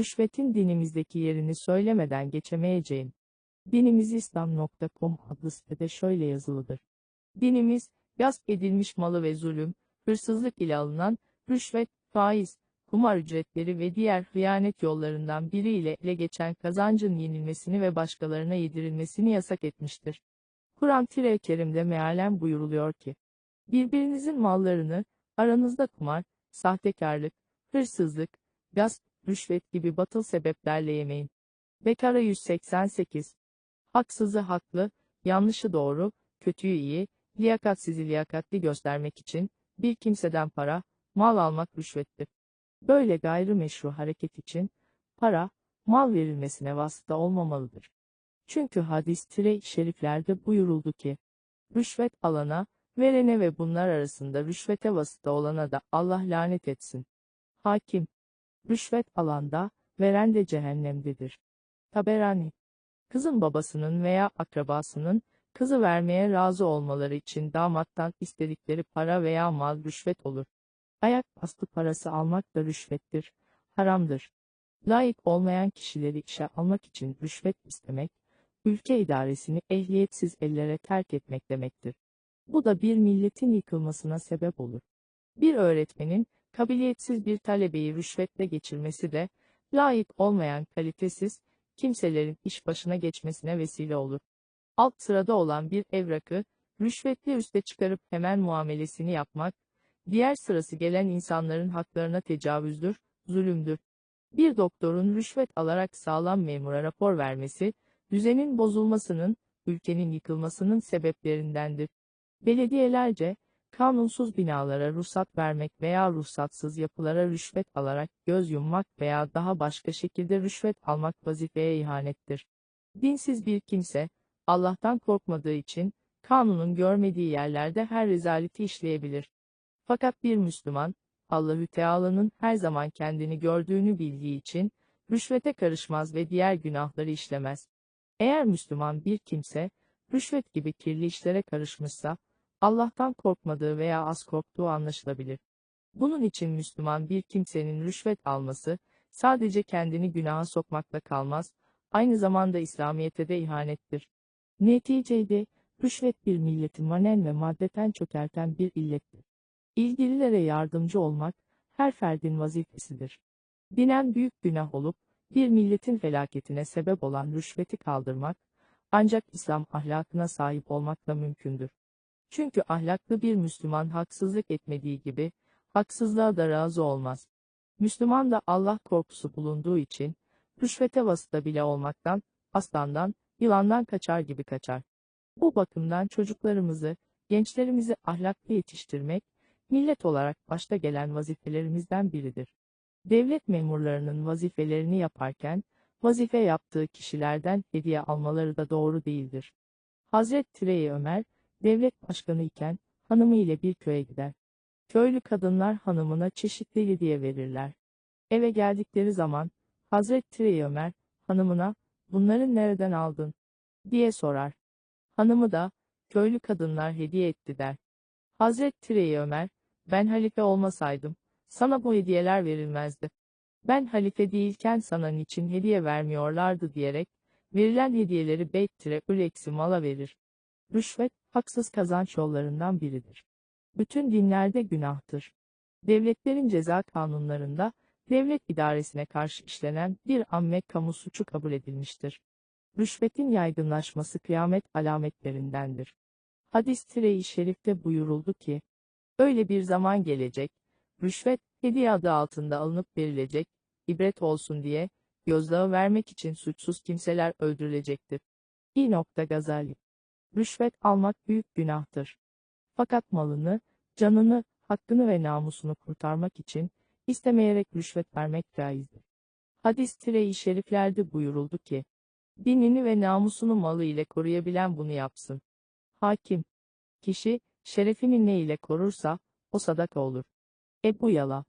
rüşvetin dinimizdeki yerini söylemeden geçemeyeceğim. Dinimizislam.com adlı sitede şöyle yazılıdır. Dinimiz, gasp edilmiş malı ve zulüm, hırsızlık ile alınan, rüşvet, faiz, kumar ücretleri ve diğer hıyanet yollarından biriyle ele geçen kazancın yenilmesini ve başkalarına yedirilmesini yasak etmiştir. Kur'an-ı Kerim'de mealen buyuruluyor ki, birbirinizin mallarını, aranızda kumar, sahtekarlık, hırsızlık, gasp, rüşvet gibi batıl sebeplerle yemeyin. Bekara 188 Haksızı haklı, yanlışı doğru, kötüyü iyi, liyakatsizi liyakatli göstermek için, bir kimseden para, mal almak rüşvettir. Böyle gayrimeşru hareket için, para, mal verilmesine vasıta olmamalıdır. Çünkü hadis-i şeriflerde buyuruldu ki, rüşvet alana, verene ve bunlar arasında rüşvete vasıta olana da Allah lanet etsin. Hakim, rüşvet alanda, veren de cehennemdedir. Taberani, kızın babasının veya akrabasının, kızı vermeye razı olmaları için damattan istedikleri para veya mal rüşvet olur. Ayak bastı parası almak da rüşvettir, haramdır. Layık olmayan kişileri işe almak için rüşvet istemek, ülke idaresini ehliyetsiz ellere terk etmek demektir. Bu da bir milletin yıkılmasına sebep olur. Bir öğretmenin, kabiliyetsiz bir talebeyi rüşvetle geçirmesi de, layık olmayan kalitesiz, kimselerin iş başına geçmesine vesile olur. Alt sırada olan bir evrakı, rüşvetli üste çıkarıp hemen muamelesini yapmak, diğer sırası gelen insanların haklarına tecavüzdür, zulümdür. Bir doktorun rüşvet alarak sağlam memura rapor vermesi, düzenin bozulmasının, ülkenin yıkılmasının sebeplerindendir. Belediyelerce, kanunsuz binalara ruhsat vermek veya ruhsatsız yapılara rüşvet alarak göz yummak veya daha başka şekilde rüşvet almak vazifeye ihanettir. Dinsiz bir kimse, Allah'tan korkmadığı için, kanunun görmediği yerlerde her rezaleti işleyebilir. Fakat bir Müslüman, Allahü Teala'nın her zaman kendini gördüğünü bildiği için, rüşvete karışmaz ve diğer günahları işlemez. Eğer Müslüman bir kimse, rüşvet gibi kirli işlere karışmışsa, Allah'tan korkmadığı veya az korktuğu anlaşılabilir. Bunun için Müslüman bir kimsenin rüşvet alması, sadece kendini günaha sokmakla kalmaz, aynı zamanda İslamiyet'e de ihanettir. Neticede, rüşvet bir milleti manen ve maddeten çökerten bir illettir. İlgililere yardımcı olmak, her ferdin vazifesidir. Dinen büyük günah olup, bir milletin felaketine sebep olan rüşveti kaldırmak, ancak İslam ahlakına sahip olmakla mümkündür. Çünkü ahlaklı bir Müslüman haksızlık etmediği gibi, haksızlığa da razı olmaz. Müslüman da Allah korkusu bulunduğu için, rüşvete vasıta bile olmaktan, aslandan, yılandan kaçar gibi kaçar. Bu bakımdan çocuklarımızı, gençlerimizi ahlaklı yetiştirmek, millet olarak başta gelen vazifelerimizden biridir. Devlet memurlarının vazifelerini yaparken, vazife yaptığı kişilerden hediye almaları da doğru değildir. Hazret Tireyi Ömer, devlet başkanı iken, hanımı ile bir köye gider. Köylü kadınlar hanımına çeşitli hediye verirler. Eve geldikleri zaman, Hazret Tireyi Ömer, hanımına, bunları nereden aldın? diye sorar. Hanımı da, köylü kadınlar hediye etti der. Hazret Tireyi Ömer, ben halife olmasaydım, sana bu hediyeler verilmezdi. Ben halife değilken sana niçin hediye vermiyorlardı diyerek, verilen hediyeleri beyt-tire eksi mala verir. Rüşvet, haksız kazanç yollarından biridir. Bütün dinlerde günahtır. Devletlerin ceza kanunlarında, devlet idaresine karşı işlenen bir amme kamu suçu kabul edilmiştir. Rüşvetin yaygınlaşması kıyamet alametlerindendir. Hadis-i şerifte buyuruldu ki, öyle bir zaman gelecek, rüşvet, hediye adı altında alınıp verilecek, ibret olsun diye, gözdağı vermek için suçsuz kimseler öldürülecektir. İ. Gazali Rüşvet almak büyük günahtır. Fakat malını, canını, hakkını ve namusunu kurtarmak için, istemeyerek rüşvet vermek caizdir. Hadis-i şeriflerde buyuruldu ki, dinini ve namusunu malı ile koruyabilen bunu yapsın. Hakim, kişi, şerefini ne ile korursa, o sadaka olur. Ebu Yala